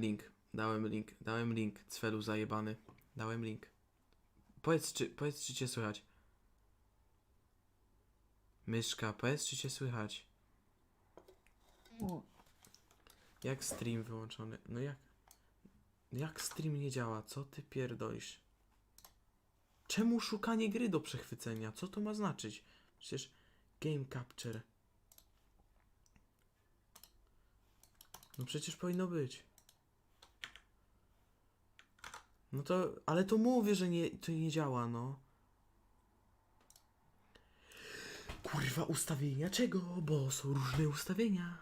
link, dałem link, dałem link, cfelu zajebany. Dałem link. Powiedz czy, powiedz czy cię słychać. Myszka, powiedz czy cię słychać. Jak stream wyłączony? No jak? Jak stream nie działa? Co ty pierdolisz? Czemu szukanie gry do przechwycenia? Co to ma znaczyć? Przecież game capture. No przecież powinno być. No to, ale to mówię, że nie, to nie działa, no. Kurwa, ustawienia czego? Bo są różne ustawienia.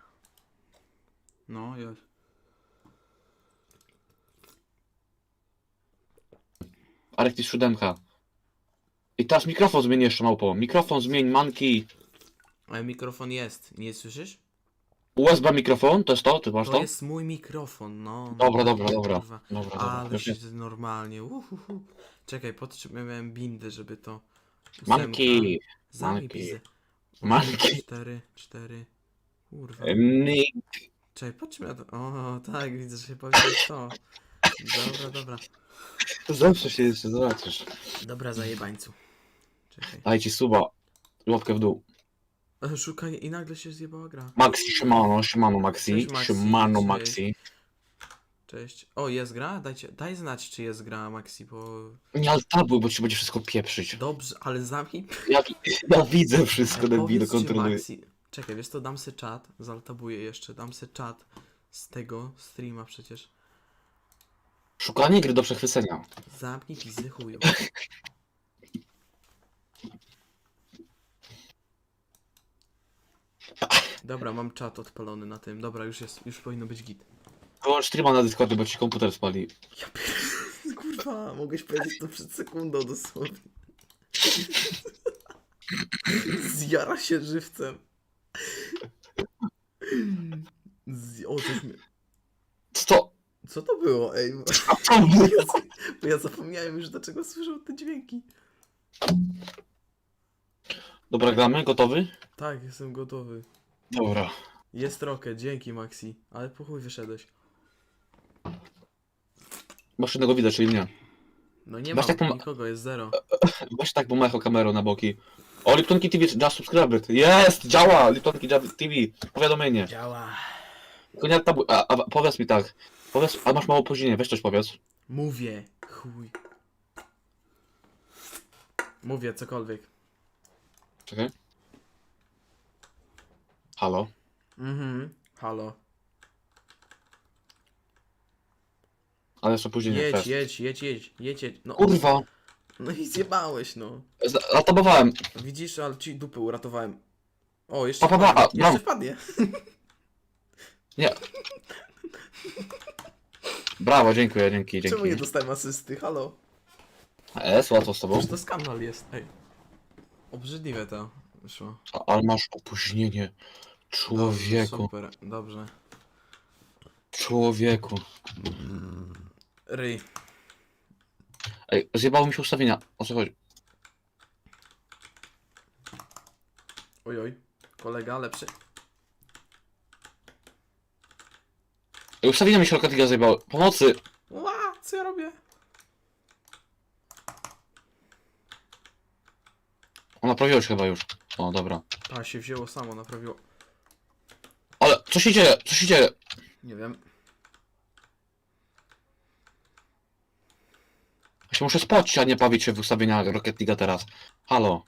No, jest. Arek, jest siódemka. I teraz mikrofon zmień jeszcze małpo. Mikrofon zmień, manki. Ale mikrofon jest, nie słyszysz? USB mikrofon, to jest to? Ty masz To to? jest mój mikrofon, no. no, Dobra, dobra, dobra. kurwa. Dobra, dobra. Ale Już się jest. normalnie. Uhuhu. Czekaj, potrzebowałem bindy, żeby to. Manki. Zami manki. pizdę. Manki. Cztery, cztery. Kurwa. My... Czekaj, patrzmy na to. O, tak, widzę, że się powiedziałeś to. Dobra, dobra. Zawsze się jeszcze zobaczysz. Dobra, zajebańcu. Czekaj. Daj ci suba. Łapkę w dół. E, Szukanie i nagle się zjebała gra. Maxi, siemano, siemano Maxi. Cześć, Maxi, Siemano cześć. Maxi. Cześć. O, jest gra? Dajcie, daj znać, czy jest gra, Maxi, bo... Nie, ale tabuj, bo ci będzie wszystko pieprzyć. Dobrze, ale zamknij... Ja, ja widzę wszystko, Ale debilu, powiedz, czy kontroluję. Maxi... Czekaj, wiesz to dam se czat, zaltabuję jeszcze, dam se czat z tego streama przecież. Szukanie gry do przechwycenia. Zamknij pizdy chuju. Dobra, mam czat odpalony na tym. Dobra, już jest, już powinno być git. Wyłącz streama na Discordzie, bo ci komputer spali. Ja pier... Kurwa, mogłeś powiedzieć to przed sekundą dosłownie. Zjara się żywcem. Z... O, coś mi... Co? Co to było, ej? Bo ja, bo ja zapomniałem już, dlaczego słyszę te dźwięki. Dobra, gramy? Gotowy? Tak, jestem gotowy. Dobra. Jest trochę, dzięki Maxi. Ale po chuj wyszedłeś. Masz jednego widać, czyli mnie. No nie Masz ma taką- nikogo, jest zero. Weź tak, bo ma echo kamerą na boki. O, Liptonki TV, just subscribed. Jest! Działa! Liptonki TV, powiadomienie. Działa. Tylko nie tabu... A, a, powiedz mi tak. Powiedz, a masz mało opóźnienie, weź coś powiedz. Mówię, chuj. Mówię cokolwiek. Czekaj. Halo? Mhm, halo. Ale jest opóźnienie, Jedź, fest. jedź, jedź, jedź, jedź, jedź. No, Kurwa! no i zjebałeś, no. Z- Zatabowałem. Widzisz, ale ci dupy uratowałem. O, jeszcze Pa, pa, pa, wpadnie. mam. Jeszcze wpadnie. Nie. Brawo, dziękuję, dzięki, Czemu nie dzięki. dostałem asysty? Halo? Jest, łatwo z tobą. Przecież to skandal jest, ej. Obrzydliwe to wyszło. A- Ale masz opóźnienie. Dobrze, Człowieku, super, dobrze. człowieku. Ryj. Ej, zjebało mi się ustawienia. O co chodzi? Oj, oj. Kolega lepszy. Ej, ustawienia mi się League zjebały. Pomocy! Ła, co ja robię? O, naprawiłeś chyba już. O, dobra. A, się wzięło samo, naprawiło. Co się dzieje? Co się dzieje? Nie wiem. Ja się muszę spocić, a nie bawić się w ustawienia Rocket League teraz. Halo.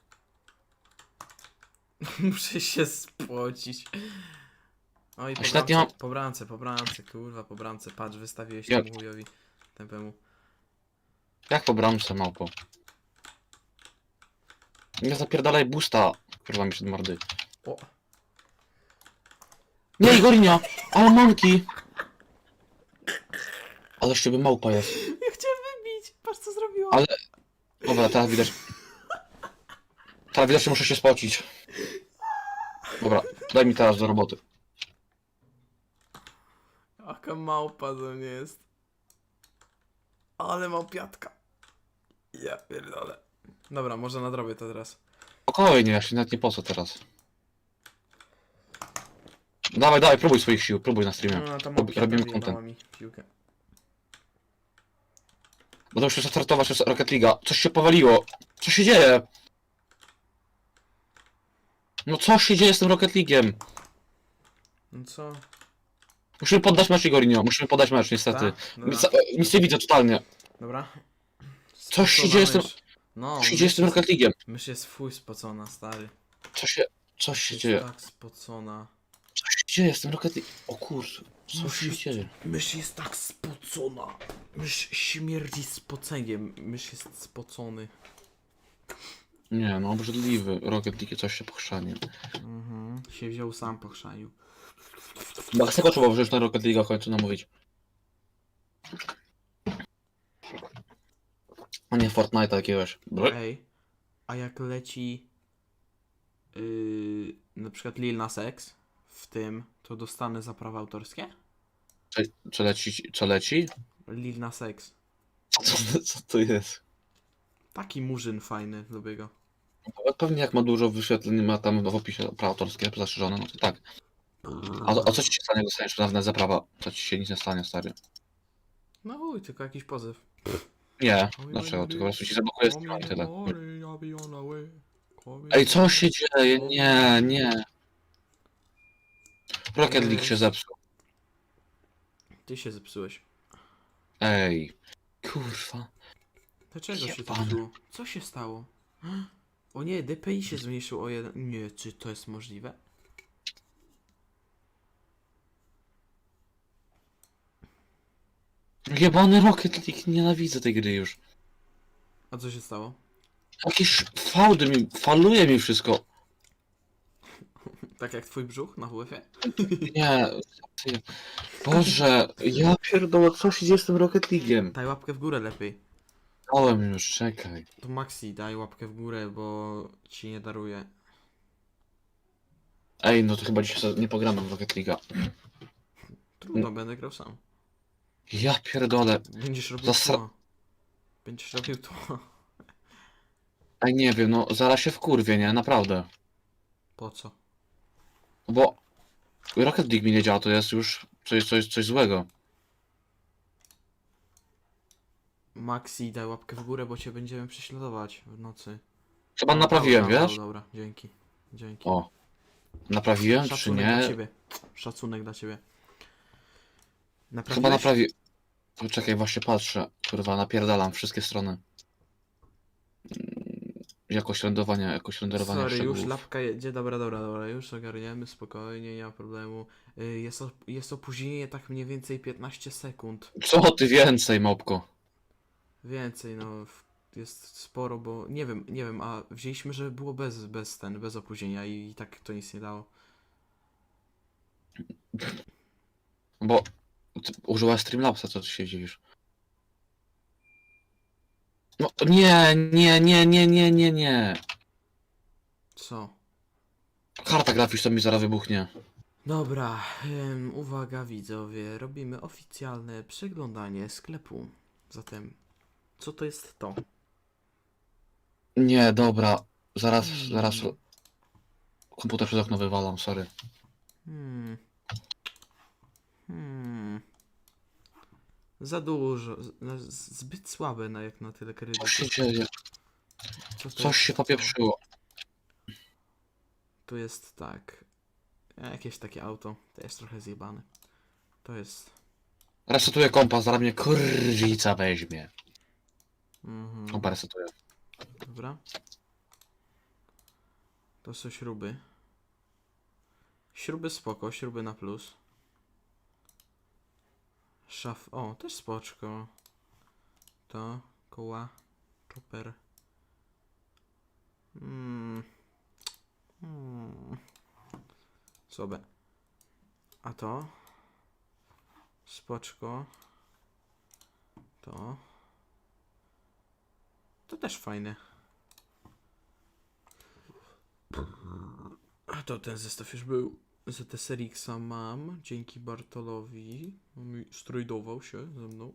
Muszę się spocić. Oj, A po bramce, po bramce, po bramce, kurwa, po bramce. Patrz, wystawiłeś Jak? temu chujowi tępemu. Jak po bramce, małpo? Nie zapierdalaj busta. Kurwa mi się do mordy. O, Nie, Igorinia! Ale manki! Ale z ciebie małpa jest. ja chciałem wybić, patrz co zrobiła. Ale- Dobra, teraz widać. Teraz widać, że muszę się spocić. Dobra, daj mi teraz do roboty. Jaka małpa to nie jest. Ale małpiatka. Ja pierdolę. Dobra, może nadrobię to teraz. Spokojnie, ja się nawet nie po co teraz. Dawaj, dawaj, próbuj swoich sił, próbuj na streamie. No, Rob- robimy content. mi piłkę. Bo to już startować jest Rocket League. Coś się powaliło. Co się dzieje? No co się dzieje z tym Rocket League'iem? No co? Musimy poddać mecz Igorinio, musimy poddać mecz niestety. Tak? Dobra. Nic, nic nie widzę totalnie. Dobra. Coś się dzieje z tym- mysz. No, Co się dzieje z tym mysz Rocket League'iem? jest- Mysz jest fuj spocona, stary. Co się, coś się Jest dzieje? tak spocona. Tym Rocket League? O kurczę, co Mysz się jest- dzieje? Mysz jest tak spocona. Mysz śmierdzi spoceniem. Mysz jest spocony. Nie no, obrzydliwy. Rocket League coś się pochrzanie. Mhm. Się wziął sam po chrzaniu. Bo z tego trzeba wziąć na Rocket League końcu namówić. A nie Fortnite'a jakiegoś. Ej, a jak leci yy, na przykład Lil Nas X w tym, to dostanę za prawa autorskie? Czy, czy leci? Co leci? Lil Nas X. Co, co to jest? Taki murzyn fajny, lubię go. Pewnie jak ma dużo wyświetleń, ma tam w opisie prawa autorskie zastrzeżone, no to tak. A, a co ci się stanie, dostaniesz pewne za prawa? Co ci się nic nie stanie, stary? No chuj, tylko jakiś pozew. Nie, dlaczego? Tylko po prostu ci zablokuje i tyle. Ej, co się dzieje? Nie, nie. Rocket League się zepsuł. Ty się zepsułeś. Ej. Kurwa. Dlaczego się Jebany. zepsuło? Co się stało? O nie, DPI się zmniejszył o jeden. Nie, czy to jest możliwe? Jebany Rocket League, nienawidzę tej gry już. A co się stało? Jakieś fałdy mi, faluje mi wszystko. Tak jak twój brzuch na WF-ie? Nie. ty- Boże, ja pierdolę, co się dzieje z tym Rocket League'iem? Daj łapkę w górę lepiej. Dałem już, czekaj. To Maxi, daj łapkę w górę, bo ci nie daruję. Ej, no to chyba dzisiaj sobie nie pogramy w Rocket League'a. Trudno, będę grał sam. Ja pierdolę. Będziesz robił Zasra- to. Będziesz robił to. Ej, nie wiem, no zaraz się wkurwię, nie? Naprawdę. Po co? Bo Rocket League mi nie działa, to jest już coś, coś, coś złego. Maxi, daj łapkę w górę, bo cię będziemy prześladować w nocy. Chyba naprawiłem, dobra, wiesz? Dobra, dzięki. Dzięki. O. Naprawiłem, czy Szacunek dla nie? ciebie. Szacunek dla ciebie. Chyba Naprawiłeś? naprawi... Czekaj, właśnie patrzę. Kurwa, napierdalam wszystkie strony. Jakość rendowania, jakość renderowania Sorry, już szczegółów. lapka jedzie, dobra, dobra, dobra, już ogarniemy, spokojnie, nie ma problemu. Y, Jest, op- jest opóźnienie tak mniej więcej 15 sekund. Co ty więcej, mopko? Więcej, no, w- jest sporo, bo nie wiem, nie wiem, a wzięliśmy, że było bez, bez ten, bez opóźnienia i, i tak to nic nie dało. Bo ty użyłaś Streamlabsa, co ty się dziwisz? No nie, nie, nie, nie, nie, nie, nie. Co? Karta graficzna mi zaraz wybuchnie. Dobra, em, uwaga widzowie, robimy oficjalne przeglądanie sklepu. Zatem, co to jest to? Nie, dobra. Zaraz, Hmm. zaraz. Komputer przez okno wywalam, sorry. Hmm. Hmm. Za dużo, no, zbyt słabe na jak na tyle kredytów. Co się dzieje? Co to Coś jest się popieprzyło. Tu jest tak. Jakieś takie auto, to jest trochę zjebane. To jest. Resetuję kompas, zaraz mnie kurwica weźmie. Mhm. Kompa resetuję. Dobra. To są śruby. Śruby spoko, śruby na plus. Szaf. O, też spoczko. To koła. Chopper. Hmm. Hmm. Słabe. A to? Spoczko. To. To też fajne. A to ten zestaw już był. ZTS Rixa mam, dzięki Bartolowi. On strojdował się ze mną.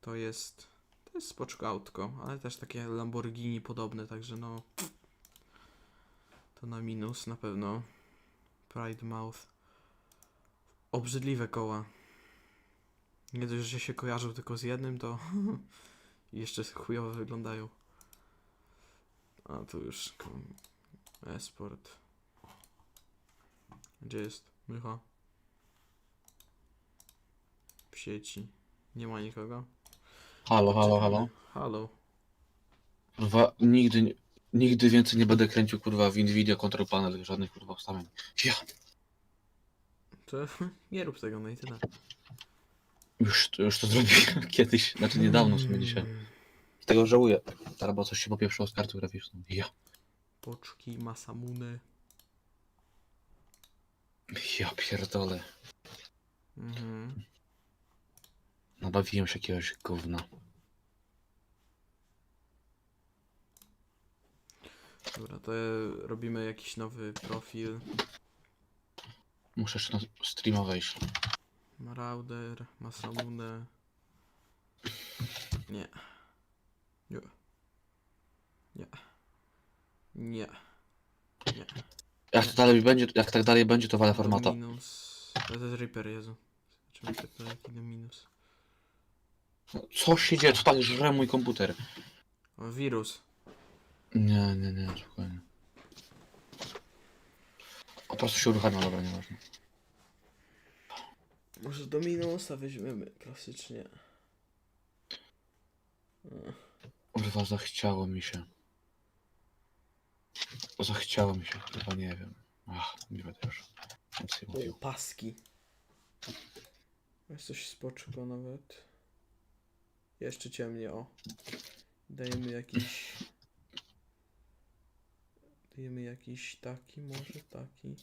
To jest. To jest spoczko ale też takie Lamborghini podobne, także no. To na minus na pewno. Pride Mouth. Obrzydliwe koła. Nie dość, że się kojarzą tylko z jednym, to jeszcze chujowo wyglądają. A tu już esport. Gdzie jest? Mycha. W sieci. Nie ma nikogo? Halo, halo, halo. Halo. Kurwa, nigdy, nie- nigdy więcej nie będę kręcił kurwa w Nvidia Control Panel, żadnych kurwa ustawień. Ja To nie rób tego, no i tyle. już, już to zrobiłem kiedyś, znaczy niedawno w sumie dzisiaj. Z tego żałuję. Teraz bo coś się popieprzyło z kartą graficzną. Ja. Poczki, Masamune. Ja pierdolę. Mhm. Nabawiłem się jakiegoś gówna. Dobra, to robimy jakiś nowy profil. Muszę jeszcze na streama wejść. Marauder, Masamune. Nie. Nie. Nie. Nie. Nie. Jak to dalej będzie, jak tak dalej będzie, to walę formata. Minus. To jest Reaper, Jezu. Zobaczymy, to jaki minus. Co się dzieje? Co tak żre mój komputer? O, wirus. Nie, nie, nie, spokojnie. Po prostu się uruchamia, dobra, nieważne. Może do minusa weźmiemy klasycznie. Kurwa, zachciało mi się. Zachciało mi się, chyba nie wiem. Ach, nie będę już. Nic nie O, mówił. paski. Jest coś spoczko nawet. Jeszcze ciemniej, o. Dajemy jakiś... Dajemy jakiś taki, może taki.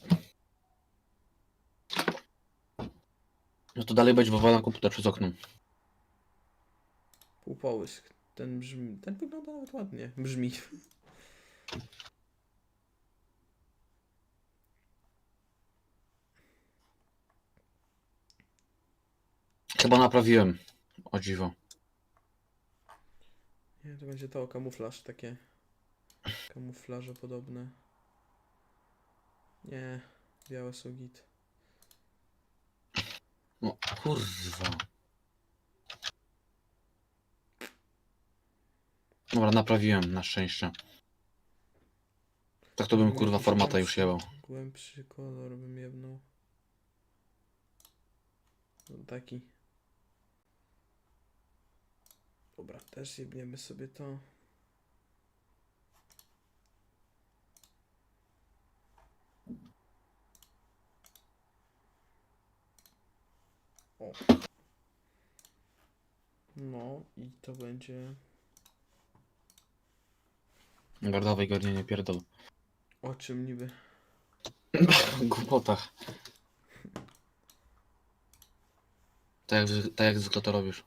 No to dalej będzie wywalam komputer przez okno. Półpołysk. Ten brzmi... Ten wygląda nawet ładnie. Brzmi. Chyba naprawiłem. O dziwo. Nie, to będzie to kamuflaż, takie kamuflaże podobne. Nie, białe są git. No kurwa. Dobra, naprawiłem na szczęście. Tak to bym kurwa formata już jebał. Głębszy kolor bym jebnął. No, taki. Dobra, też jebniemy sobie to. O. No i to będzie... Dobra, dawaj garnie, nie pierdol. O czym niby? Głupotach. Tak jak, zwy- tak jak zwykle to robisz.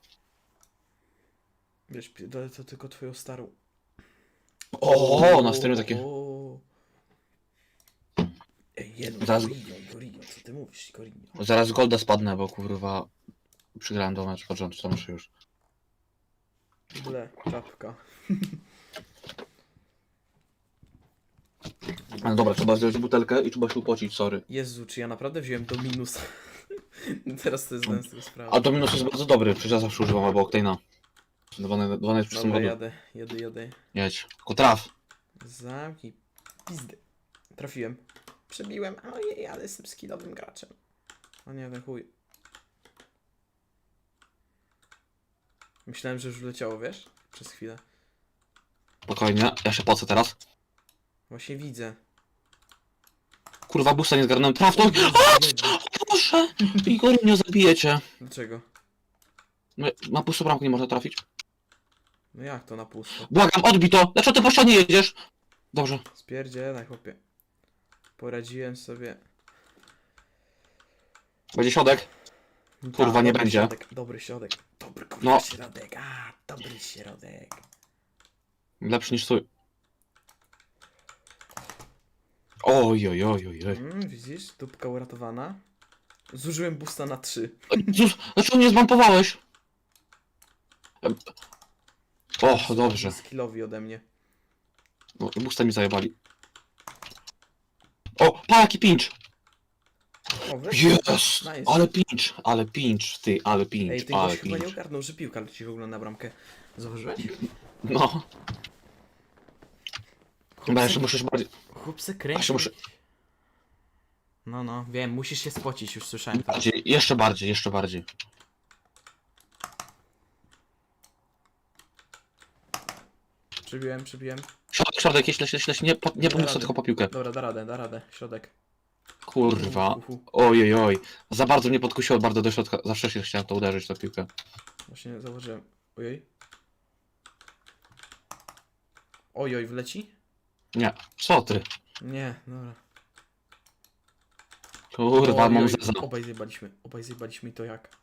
Wiesz, pierdolę to tylko twoją starą. O, na streamie takie. O. Ej, jedno, Zaraz- Gorillo, co ty mówisz, Gorillo? Zaraz Golda spadnę, bo kurwa przygrałem do meczu pod rząd, tam jeszcze już. Ble, czapka. Ale dobra, trzeba zdjąć butelkę i trzeba się upocić, sorry. Jezu, czy ja naprawdę wziąłem do minus? Teraz to jest zdałem z tego sprawę. A Dominus jest bardzo dobry, przecież ja zawsze używam, albo Octane'a. Dwa, naj- dwa najlepsze Dobra, samochody. jadę, jadę, jadę. Jedź. Tylko traf. Zamknij pizdy. Trafiłem. Przebiłem, ojej, ale jestem skillowym graczem. O nie, ten chuj. Myślałem, że już wleciało, wiesz? Przez chwilę. Spokojnie, ja się pocę teraz. Właśnie widzę. Kurwa, busta nie zgarnąłem. Traf to! Jezu, Proszę! Igor, nie zabijecie. Dlaczego? No, Na pustą bramkę nie można trafić. No jak to na pusto? Błagam, odbij to! Dlaczego ty po ścianie jedziesz? Dobrze. Spierdzielaj, chłopie. Poradziłem sobie. Będzie środek. Kurwa, Tak, nie dobry będzie. Środek, dobry środek. Dobry kurwa No. środek. A, dobry środek. Lepszy niż twój. Oj, oj, oj, oj, oj. Mm, widzisz? Dupka uratowana. Zużyłem busta na 3. Jezus, dlaczego mnie zbampowałeś? Em, O, dobrze. Skillowi ode mnie. Bo busta mi zajebali. O, pa, jaki pinch! O, wreszcie. Yes! Nice. Ale pinch, ale pinch, ty, ale Ej, pinch, ty ale gość chyba nie pinch. ogarnął, że piłka leci w ogóle na bramkę. Zauważyłeś? No, chyba jeszcze musisz bardziej... Chłopcy kręci. Jeszcze muszę- No, no, wiem, musisz się spocić, już słyszałem to. bardziej, jeszcze bardziej, jeszcze bardziej. Przybiłem, przybiłem. Środek, środek, jeśli, jeśli, jeśli nie, po, nie Da pomysł radę. tylko po piłkę. Dobra, da radę, da radę. Środek. Kurwa. Uhu. Oj, oj, oj. Za bardzo mnie podkusiło, bardzo do środka. Zawsze się chciałem to uderzyć, tą piłkę. Właśnie zauważyłem. Ojej. Ojoj, wleci? Nie, co ty? Nie, dobra. Kurwa, mam zeza. Obaj zjebaliśmy, obaj zjebaliśmy i to jak?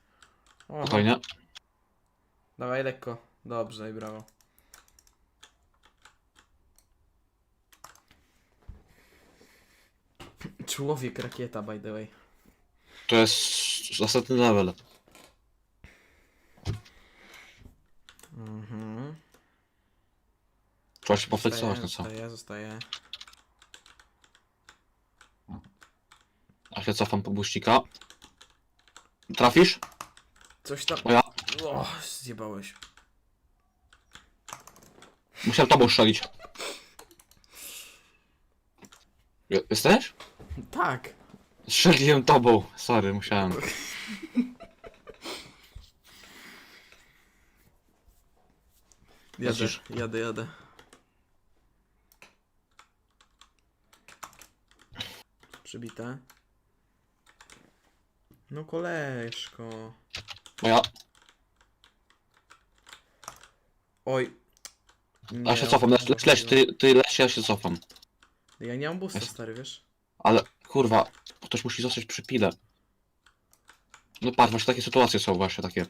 Oho. Spokojnie. Dawaj lekko. Dobrze i brawo. Człowiek rakieta, by the way. To jest następny level. Mhm. Trzeba się poflexować, Zostaje, no co? zostaje, zostaje. A się cofam po buścika. Trafisz? Coś tam. O ja. O, zjebałeś. Musiałem tobą strzelić. Je- Jesteś? Tak. Strzeliłem tobą. Sorry, musiałem. Jadę, Lecisz. jadę, jadę. Przybite. No koleżko. Moja. Oj. Ja się Nie, cofam. Leć, leć, możliwe. ty, ty leć, ja się cofam. Ja nie mam busta, stary, wiesz? Ale kurwa, ktoś musi zostać przy pile. No patrz, właśnie takie sytuacje są właśnie takie.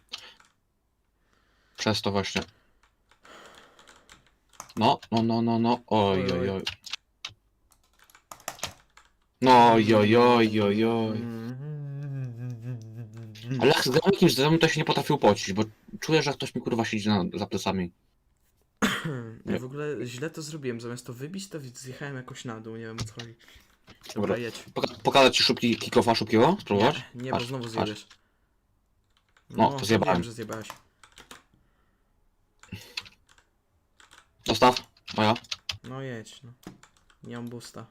Przez to właśnie. No, no, no, no, no. Oj, Oj, oj. No, oj, oj, oj, oj, oj. Ale jak zgrałem jakimś zdrowym, to się nie potrafił pocić, bo czuję, że ktoś mi kurwa siedzi na, za plecami. Ja w ogóle źle to zrobiłem. Zamiast to wybić, to zjechałem jakoś na dół. Nie wiem o co chodzi. Dobra. Dobra, jedź. Poka pokazać ci szybki kickofa szybkiego? Spróbować? Nie, nie bo Patrz, znowu patrz. zjebiesz. No, to zjebałem. Wiem, że zjebałeś. Dostaw. Moja. No jedź, no. Nie mam busta.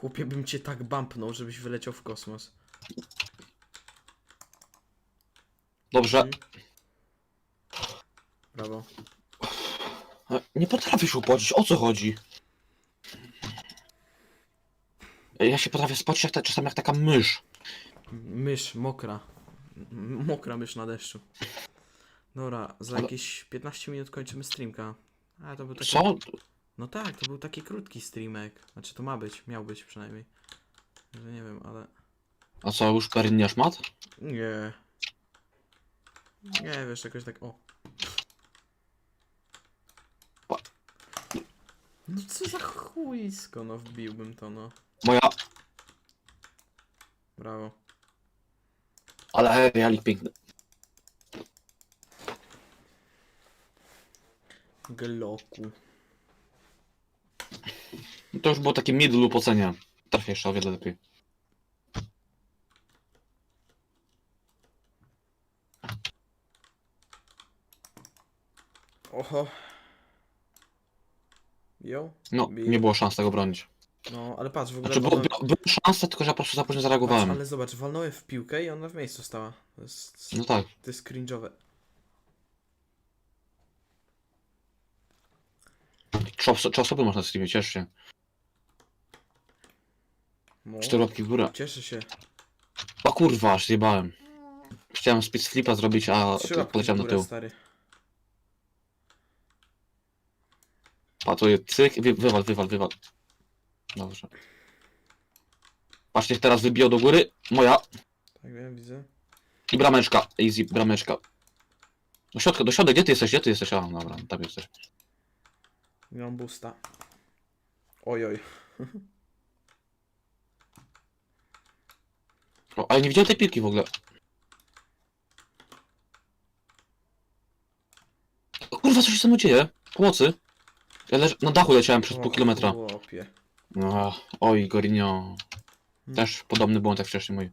Chłopie bym cię tak bumpnął, żebyś wyleciał w kosmos. Dobrze. Brawo. E, Nie potrafisz upocić, o co chodzi? E, Ja się potrafię spocić jak ta, czasami jak taka mysz. Mysz, mokra. M- Mokra mysz na deszczu. Dobra, za Ale- jakieś 15 minut kończymy streamka. A to był taki... Co? No tak, to był taki krótki streamek. Znaczy to ma być, miał być przynajmniej. Że nie wiem, ale... A co, już Karin nie szmat? Nie. Nie, wiesz, jakoś tak, o. Pa- No co za chuisko, no wbiłbym to, no. Moja, Brawo. ale realik piękny. Gloku. To już było takie middle upocenie. Trafię jeszcze o wiele lepiej. Oho. Jo? No, Bij. nie było szans tego bronić. No, ale patrz, w ogóle... Znaczy, walnąłem- było, były szanse, tylko że ja po prostu za późno patrz, zareagowałem. ale zobacz, walnąłem w piłkę i ona w miejscu stała. To jest, No tak. to jest cringe'owe. Trzy, trzy osoby można na streamie, ciesz się. No, Cztery łapki w górę. cieszę się. O kurwa, aż zjebałem. Chciałem speed flipa zrobić, a Trzy łapki w poleciałem na górę, tył. stary. Patuję, cyk, wy, wywal, wywal, wywal. Dobrze. Patrzcie, teraz wybiją do góry. Moja. Tak wiem, widzę. I brameczka. Easy, brameczka. Do środka, do środka, gdzie ty jesteś? Gdzie ty jesteś? A, dobra, tam jesteś. Nie mam busta. Oj, oj. O, ale nie widziałem tej piłki w ogóle. O, kurwa, co się ze mną dzieje? Pomocy. Ja leż... na dachu leciałem przez pół kilometra. Chłopie. No, oj, Gorinio. Też podobny błąd jak wcześniej mój.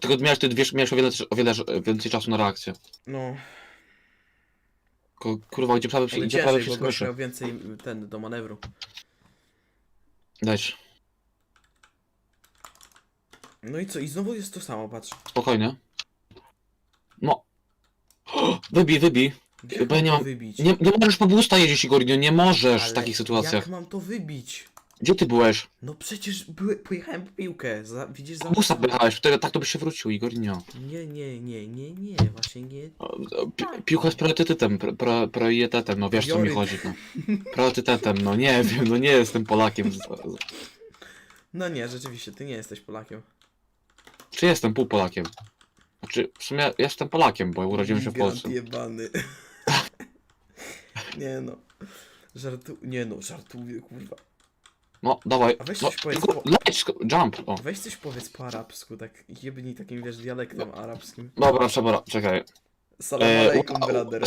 Tylko miałeś, ty wiesz, miałeś o wiele, o wiele więcej czasu na reakcję. No, Ko- Kurwa, gdzie prawie, ale gdzie ciężej, prawie bo wszystko gość miał więcej ten do manewru. Dajcie, No i co? I znowu jest to samo, patrz. spokojnie. No. Wybij, wybij. Bo ja mam nie to mam- wybić? Nie, nie możesz po busta jeździć, Igorino, nie możesz w Ale takich sytuacjach. Jak mam to wybić? Gdzie ty byłeś? No przecież były, pojechałem po piłkę, za, widzisz za... Po busta pojechałeś, tak to byś się wrócił, Igorino. Nie, nie, nie, nie, nie, właśnie nie. Pi piłka jest priorytetem, pro, pro, priorytetem, no wiesz co mi chodzi, no. Priorytetem, no nie wiem, no nie jestem Polakiem. Z- z- No nie, rzeczywiście, ty nie jesteś Polakiem. Czy jestem pół Polakiem? Znaczy, w sumie jestem Polakiem, bo urodziłem się w Polsce. jebany. Nie no. Żartu... Nie no, żartuję, kurwa. No, dawaj. A weź no, coś powiedz Igor, po- leć, jump. O. Weź coś powiedz po arabsku, tak jebnij takim, wiesz, dialektem arabskim. Dobra, trzeba, czekaj. Salam E, alaikum, wa- brother.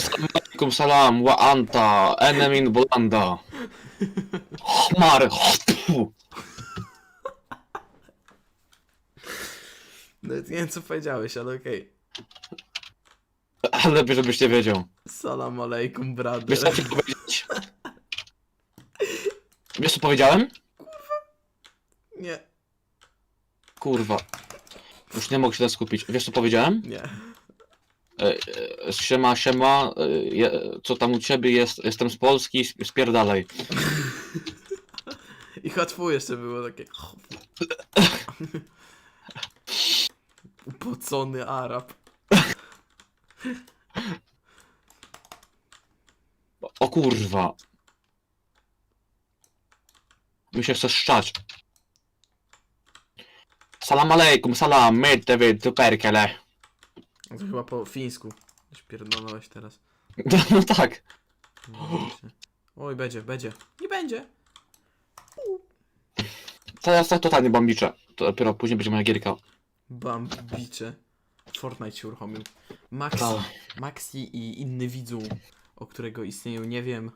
Alaikum salam, wa anta, enemin bolanda. Chmar, pu. Nawet nie wiem, co powiedziałeś, ale okej. Ale lepiej, żebyś nie wiedział. Salam alaikum, brother. Wiesz co ci powiedzieć? Wiesz co powiedziałem? Nie, Kurwa. Już nie mogę się teraz skupić. Wiesz co powiedziałem? nie. E, e, siema, siema, e, je, co tam u ciebie jest? Jestem z Polski, sp- spierdalaj. I hatfu jeszcze było takie. Upocony Arab. O kurwa. Mi się chce szczać. Salam alejkum, salam, myte wy, tu perkele. No To chyba po fińsku. Śpierdolałeś teraz. No tak. Oj, będzie, będzie. Nie będzie. Teraz tak totalnie bombicze. To dopiero później będzie moja gierka. Bambicze. Fortnite się uruchomił. Maxi. Maxi i inny widzu, o którego istnieją, nie wiem.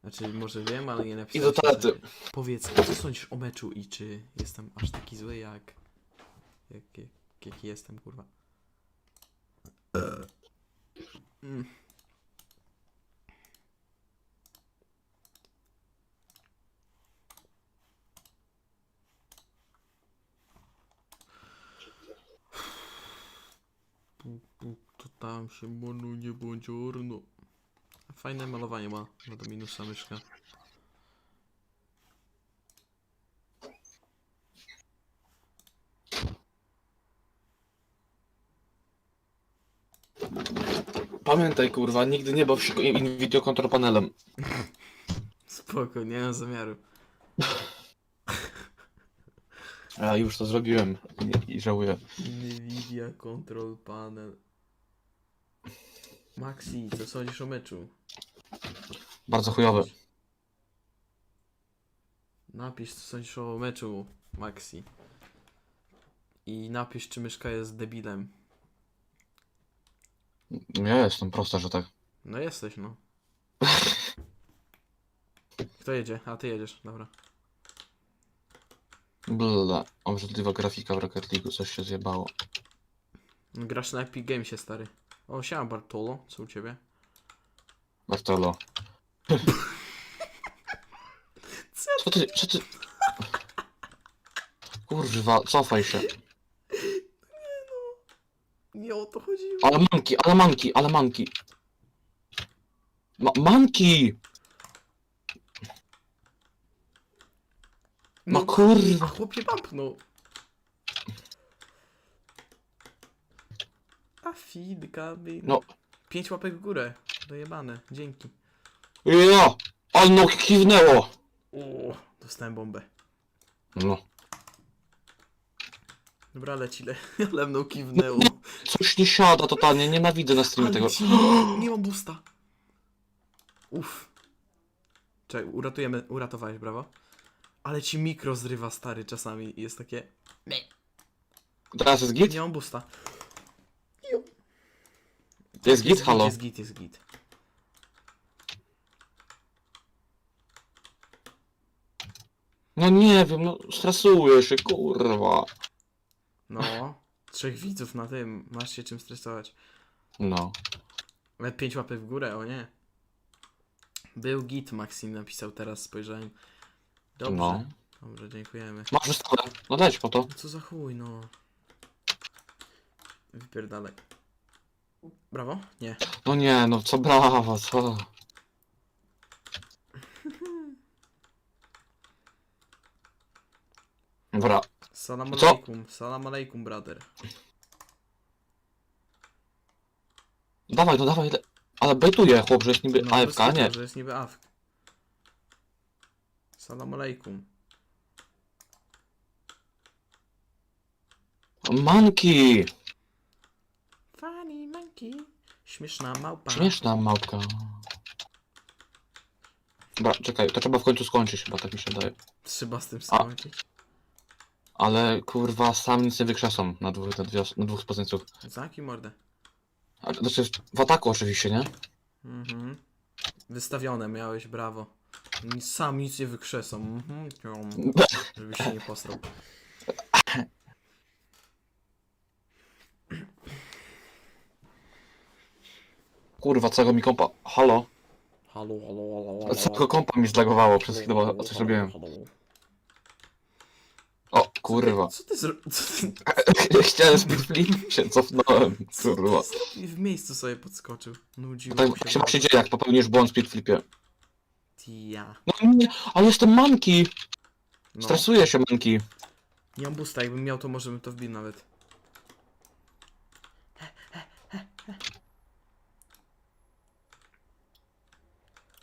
Znaczy, może wiem, ale nie I napisałem. do toalety. Powiedz, co sądzisz o meczu i czy jestem aż taki zły jak... Jak, jak, jaki jestem, kurwa. Mm. To tam się maluje buongiorno. Fajne malowanie ma, no do minusa myszka. Pamiętaj kurwa, nigdy nie baw się in video control panelem. Spoko, nie mam zamiaru. A już to zrobiłem i, i żałuję. Nvidia Control Panel. Maxi, co sądzisz o meczu? Bardzo chujowe. Napisz, co sądzisz o meczu, Maxi. I napisz, czy myszka jest debilem. Ja jestem prosta, że tak. No jesteś, no. Kto jedzie? A ty jedziesz, dobra. Bla, obrzydliwa grafika w Rocket League, coś się zjebało. Grasz na Epic Gamesie, stary. O, siema Bartolo, co u ciebie? Bartolo. Co ty, co ty? Kurwa, cofaj się. Nie o to chodziło. Ale manki, ale manki, ale manki. Ma manki! No A kurwa. chłopie bampnął. A feed. No. Pięć łapek w górę. Dojebane. Dzięki. Ja! Ale no kiwnęło! O, dostałem bombę. No. Dobra, leci, le... ale mną kiwnęło. Coś nie siada totalnie, nienawidzę na streamie tego. Ci... Nie mam busta. Uff. Czekaj, uratujemy, uratowałeś, brawo. Ale ci mikro zrywa stary czasami i jest takie... Teraz jest git? Nie mam busta. Jest git, halo? Jest git, jest git. No nie wiem, no stresuję się, kurwa. No, trzech widzów na tym, masz się czym stresować. No. Ale pięć łapek w górę, o nie. Był git, Maxim napisał, teraz spojrzałem. Dobrze, No. dobrze, dziękujemy. Masz wystawę. No dać po to. No co za chuj, no. Wypierdalaj. Brawo? Nie. No nie, no co brawa, co? Dobra, Salam Co? aleikum, salam aleikum, brother. dawaj, no dawaj. le- Ale bejtuje chłop, że jest niby No, AFK, nie? kitu, że jest niby AFK. Salam aleikum. Manki! Funny monkey. Śmieszna małpa. Śmieszna małpka. Dobra, czekaj, to trzeba w końcu skończyć chyba, tak mi się wydaje. Trzeba z tym skończyć. Ale kurwa, sam nic nie wykrzesam na dwóch, na, dwie, na dwóch pozycjach. Zaki mordę. A, Znaczy w ataku oczywiście, nie? Mhm. Wystawione miałeś, brawo. Sam nic nie wykrzesam. Mhm. ciom. Żebyś się nie postrał. Kurwa, całego mi kompa. Halo? Halo, halo, halo, halo. Całego kompa mi zlagowało przez chwilę, bo coś robiłem. O, kurwa. Co ty zrobiłeś? Chciałem speedflip, się cofnąłem, kurwa. I w miejscu sobie podskoczył. Nudziło Tak mu się właśnie dzieje, jak popełnisz błąd w speedflipie. Tia. No nie, ale jestem manki! No. Stresuję się manki. Nie mam busta, jakbym miał to może bym to wbił nawet.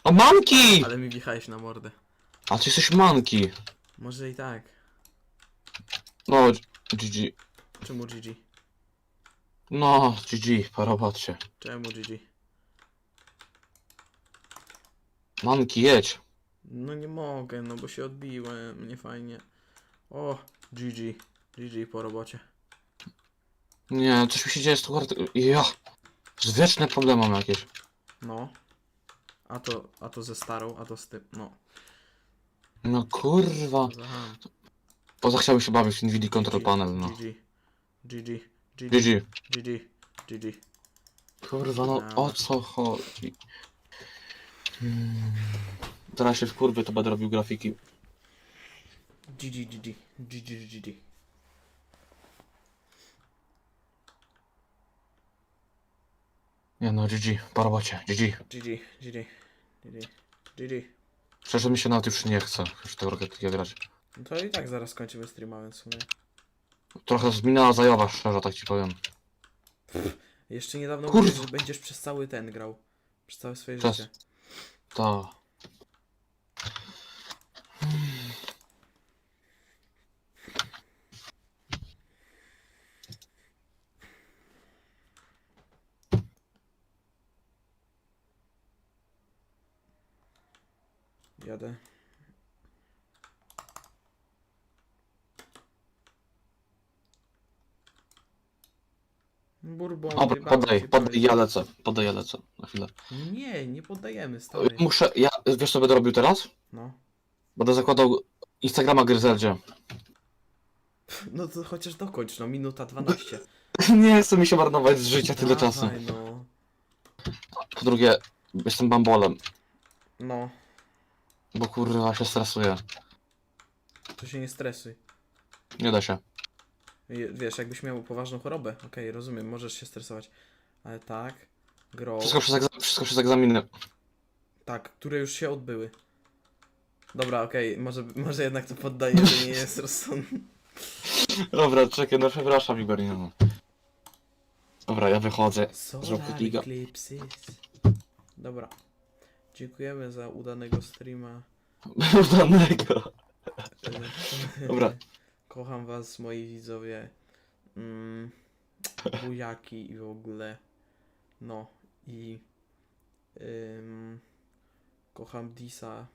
O, manki! Ale mi wjechałeś na mordę. A ty jesteś manki. Może i tak. No, GG. Czemu GG? No, GG, po robocie. Czemu GG? Manki, jedź. No nie mogę, no bo się odbiłem, nie fajnie. O, GG. GG po robocie. Nie, coś mi się dzieje z tą kartą. Ja. Wieczne problemy mam jakieś. No. A to, a to ze starą, a to z tym, no. No kurwa. Zaham. Poza chciałbym się bawić w Nvidia Control Panel, no. GG. GG. GG. GG. GG. Kurwa, no o co chodzi? Hmm. Teraz się wkurwię, to będę robił grafiki. GG. GG. GG. GG. Nie no, GG, po robocie, GG. GG. GG. GG. GG. Szczerze mi się nawet już nie chce, już tego rokietkę grać. No to i tak zaraz kończymy streama, więc w sumie. Trochę zmiana zajowa, szczerze, tak ci powiem. Jeszcze niedawno Kurwa. mówiłeś, że będziesz przez cały ten grał. Przez całe swoje Czas. życie. Ta. Jadę. Bourbon. Dobra, wyjebałem podaj, podaj, ja lecę, podaj, ja lecę, na chwilę. Nie, nie poddajemy, stary. Muszę, ja, wiesz co będę robił teraz? No. Będę zakładał Instagrama Gryzeldzie. No to chociaż dokończ, no minuta 12. Nie chce mi się marnować z życia tyle czasu. Dawaj, no. Po drugie, jestem bambolem, No, bo kurwa się stresuję. to się nie stresuj. Nie da się. Je- Wiesz, jakbyś miał poważną chorobę, okej, rozumiem, możesz się stresować. Ale tak, grow, Wszystko przez, egza- wszystko przez egzaminy. tak, które już się odbyły. Dobra, okej, może, może jednak to poddaję, że nie jest rozsądne. Dobra, czekaj, no przepraszam Igor, nie no. Dobra, ja wychodzę. Solar kliga. Eclipses. Dobra. Dziękujemy za udanego streama. Udanego. Dobra. Kocham was, moi widzowie. Mm, bujaki i w ogóle. No i ym, kocham Disa